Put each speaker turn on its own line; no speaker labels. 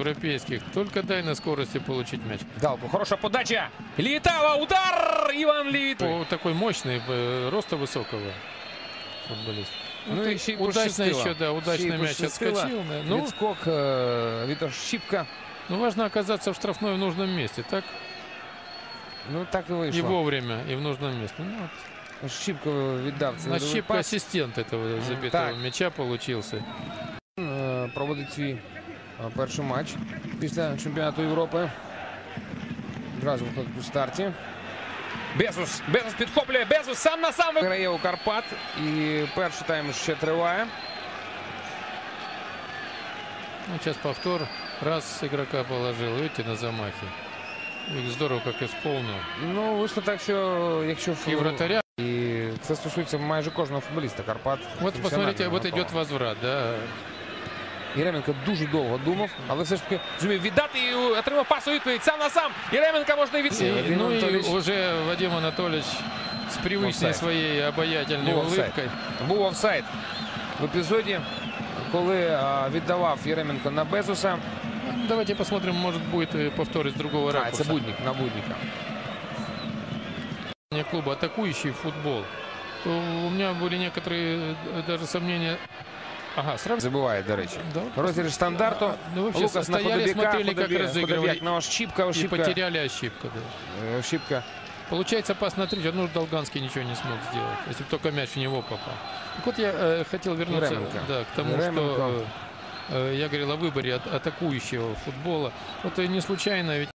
европейских. Только дай на скорости получить мяч.
Галку, хороша подача. Літава, удар! Іван Літ.
О, такой мощный, э, роста высокого футболист.
Ну,
ты
і ще й
удачно
пощастило.
еще, да,
Ще
удачно
й
мяч
пощастило.
отскочил. да. Ну,
Відскок е, від Щіпка.
ну, важно оказаться в штрафной в нужном месте, так?
Ну так і
И
вийшло.
вовремя, и в нужном месте. Ну, вот.
Щіпка віддав цей
На
видовий
щипка
пас.
ассистент этого забитого
так.
мяча получился.
Е, Проводить свій е, перший матч після чемпіонату Європи. Одразу виходить у старті. Безус. Безус підхоплює. Безус сам на сам виграє у Карпат. І перший тайм ще триває.
Ну, сейчас повтор. Раз игрока положил, видите, на замахе. И здорово как исполнил.
Ну, вийшло так, що якщо
И вратаря.
І це стосується майже кожного футболіста Карпат.
Вот посмотрите, вот
професіонального
идет возврат, да.
Єременко дуже довго думав, але все ж таки зумів віддати і отримав пасу відповідь сам на сам. Єременко можна і від
И,
Вадим
ну
Анатолійович
и уже Вадим Анатольевич с привычной
Офсайд.
своей обаятельной
Был офсайд.
улыбкой.
Був офсайд в епізоді, коли а, віддавав Єременко на Безуса.
Ну, Давайте посмотрим, может будет э, повтор из другого
А,
ракурса.
це будник на будника.
Мне клуба атакующий футбол, то у меня были некоторые э, даже сомнения. Ага, сразу.
Забиває, до речі.
Да,
Розіграш стандарту.
Ну, вообще
Лукас на
стояли,
Ходобяка,
смотрели, как
Ходобя-
разыгрывали.
Ходобяк на Ощіпка,
И
Ощіпка.
потеряли ошибка, да.
Е, Ощіпка.
Получается пас на три, ну Долганский ничего не смог сделать, если бы только мяч в него попал. Так вот я э, хотел вернуться
Еременко.
да, к тому,
Еременко.
что э, э, я говорил о выборе от- атакующего футбола. Вот э, не случайно ведь